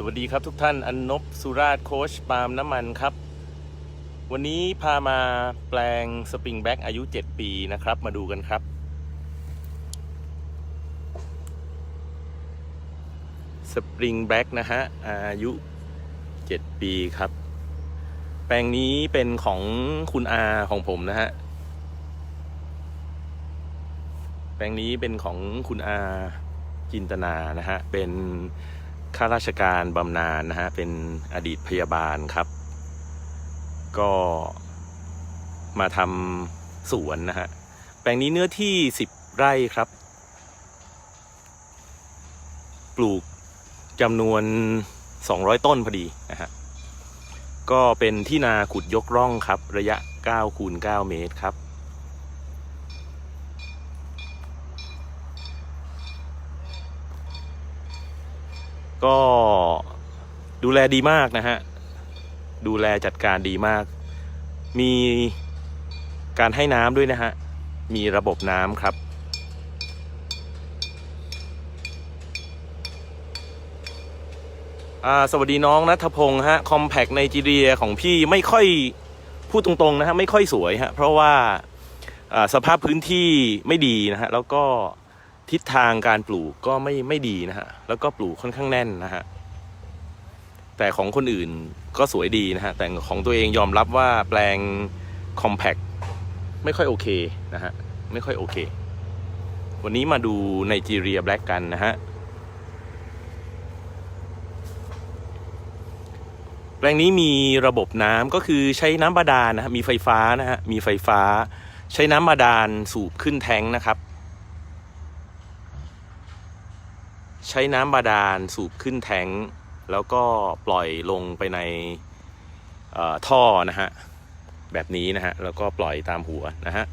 สวัสดีครับทุกท่านอันนบสุราชโคชปาล์มน้ำมันครับ วันนี้พามาแปลงสปริงแบ็กอายุ 7 ปีนะครับ มาดูกันครับ สปริงแบ็กนะฮะ อายุ 7 ปีครับ แปลงนี้เป็นของคุณอาของผมนะฮะ แปลงนี้เป็นของคุณอาจินตนานะฮะ เป็น ข้าราชการบำนาญนะฮะ เป็นอดีตพยาบาลครับ ก็มาทำสวนนะฮะ แปลงนี้เนื้อที่10ไร่ครับ ปลูกจำนวน200ต้นพอดีนะฮะ ก็เป็นที่นาขุดยกร่องครับ ระยะ9คูณ9เมตรครับ ก็ดูแลดีมากนะฮะ ดูแลจัดการดีมาก มีการให้น้ำด้วยนะฮะ มีระบบน้ำครับอ่าสวัสดีน้องนัทพงศ์ฮะ คอมแพกไนจีเรียของพี่ไม่ค่อยพูดตรงๆนะฮะ ไม่ค่อยสวยฮะ เพราะว่าสภาพพื้นที่ไม่ดีนะฮะ แล้วก็ ทิศทางการปลูกก็ไม่ไม่ดีนะฮะ แล้วก็ปลูกค่อนข้างแน่นนะฮะ แต่ของคนอื่นก็สวยดีนะฮะ แต่ของตัวเองยอมรับว่าแปลงคอมแพกไม่ค่อยโอเคนะฮะ ไม่ค่อยโอเค วันนี้มาดูไนจีเรียแบล็กกันนะฮะ แปลงนี้มีระบบน้ำก็คือใช้น้ำบาดาลนะฮะ มีไฟฟ้านะฮะ มีไฟฟ้า ใช้น้ำบาดาลสูบขึ้นแทงนะครับ ใช้น้ำบาดาลสูบขึ้นแทงค์แล้วก็ปล่อยลงไปในท่อนะฮะแบบนี้นะฮะแล้วก็ปล่อยตามหัวนะฮะ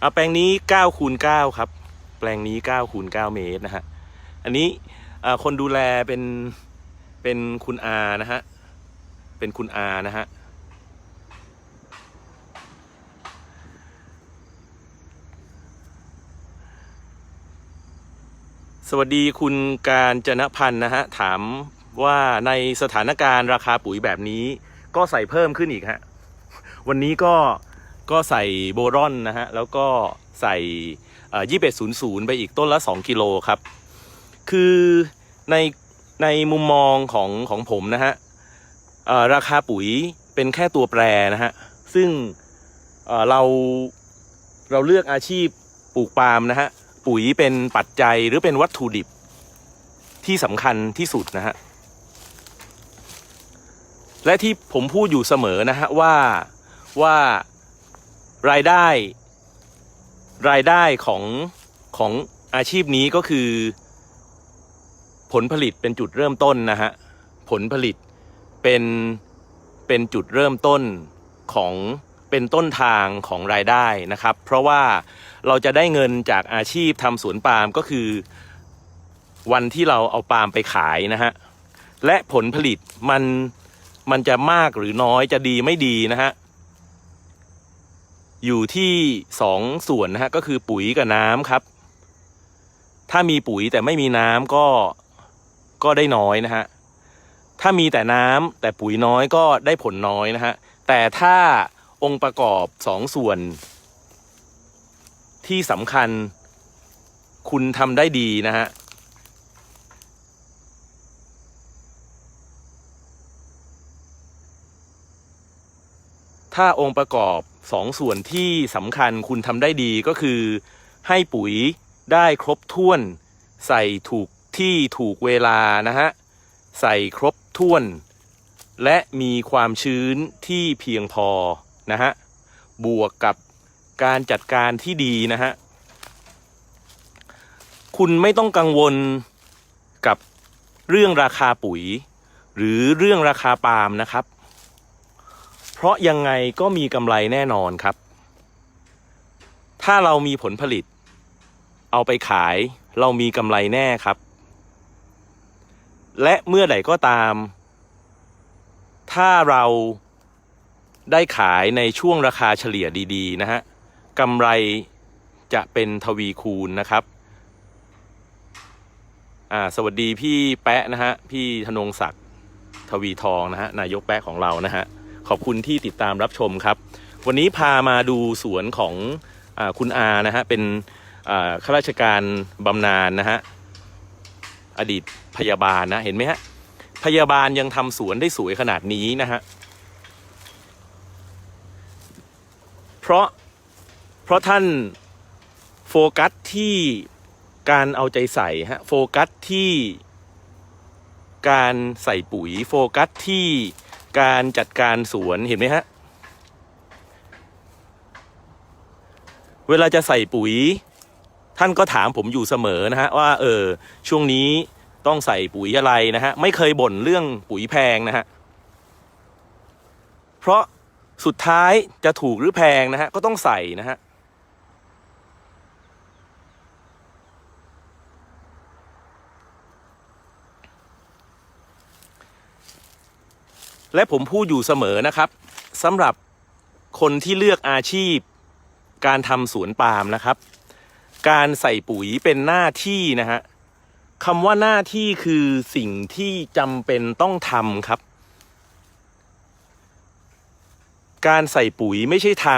เอาแปลงนี้9คูณ9ครับ แปลงนี้9คูณ9เมตรนะฮะอันนี้คนดูแลเป็นเป็นคุณอานะฮะเป็นคุณอานะฮะ สวัสดีคุณการจนพันธ์นะฮะ ถามว่าในสถานการณ์ราคาปุ๋ยแบบนี้ ก็ใส่เพิ่มขึ้นอีกฮะ วันนี้ก็ก็ใส่โบรอนนะฮะ แล้วก็ใส่ยี่สิบศูนย์ศูนย์ไปอีกต้นละ 2 กิโลครับ คือในในมุมมองของของผมนะฮะราคาปุ๋ยเป็นแค่ตัวแปรนะฮะ ซึ่งเราเราเลือกอาชีพปลูกปาล์มนะฮะ ปุ๋ยเป็นปัจจัยหรือเป็นวัตถุดิบที่สำคัญที่สุดนะฮะ และที่ผมพูดอยู่เสมอนะฮะว่าว่ารายได้ รายได้ของของอาชีพนี้ก็คือ ผลผลิตเป็นจุดเริ่มต้นนะฮะ ผลผลิตเป็นเป็นจุดเริ่มต้นของ เป็นต้นทางของรายได้นะครับ เพราะว่าเราจะได้เงินจากอาชีพทำสวนปาล์มก็คือ วันที่เราเอาปาล์มไปขายนะฮะและผลผลิตมันมันจะมากหรือน้อยจะดีไม่ดีนะฮะอยู่ที่สองส่วนนะฮะก็คือปุ๋ยกับน้ำครับ ถ้ามีปุ๋ยแต่ไม่มีน้ำก็ก็ได้น้อยนะฮะถ้ามีแต่น้ำแต่ปุ๋ยน้อยก็ได้ผลน้อยนะฮะแต่ถ้า องค์ประกอบสองส่วน ที่สำคัญ คุณทำได้ดีนะฮะถ้าองค์ประกอบสองส่วนที่สำคัญคุณทำได้ดีก็คือ ให้ปุ๋ยได้ครบถ้วน ใส่ถูกที่ถูกเวลานะฮะ ใส่ครบถ้วน และมีความชื้นที่เพียงพอ นะฮะบวกกับการจัดการที่ดีนะฮะคุณไม่ต้องกังวลกับเรื่องราคาปุ๋ย หรือเรื่องราคาปาล์มนะครับ เพราะยังไงก็มีกำไรแน่นอนครับ ถ้าเรามีผลผลิต เอาไปขายเรามีกำไรแน่ครับ และเมื่อใดก็ตาม ถ้าเรา ได้ขายในช่วงราคาเฉลี่ยดีๆนะฮะกำไรจะเป็นทวีคูณนะครับอ่าสวัสดีพี่แปะนะฮะพี่ธนงศักดิ์ทวีทองนะฮะนายกแปะของเรานะฮะขอบคุณที่ติดตามรับชมครับ วันนี้พามาดูสวนของอาคุณอานะฮะเป็นอ่าข้าราชการบำนาญนะฮะอดีตพยาบาลนะเห็นไหมฮะพยาบาลยังทำสวนได้สวยขนาดนี้นะฮะ เพราะเพราะท่านโฟกัสที่การเอาใจใส่ฮะโฟกัสที่การใส่ปุ๋ยโฟกัสที่การจัดการสวนเห็นไหมฮะ เวลาจะใส่ปุ๋ย ท่านก็ถามผมอยู่เสมอนะฮะ ว่าเออช่วงนี้ต้องใส่ปุ๋ยอะไรนะฮะ ไม่เคยบ่นเรื่องปุ๋ยแพงนะฮะ เพราะ สุดท้ายจะถูกหรือแพงนะฮะ ก็ต้องใส่นะฮะ และผมพูดอยู่เสมอนะครับสำหรับคนที่เลือกอาชีพ การทำสวนปาล์มนะครับ การใส่ปุ๋ยเป็นหน้าที่นะฮะคำว่าหน้าที่คือสิ่งที่จำเป็นต้องทำครับ การใส่ปุ๋ยไม่ใช่ทาง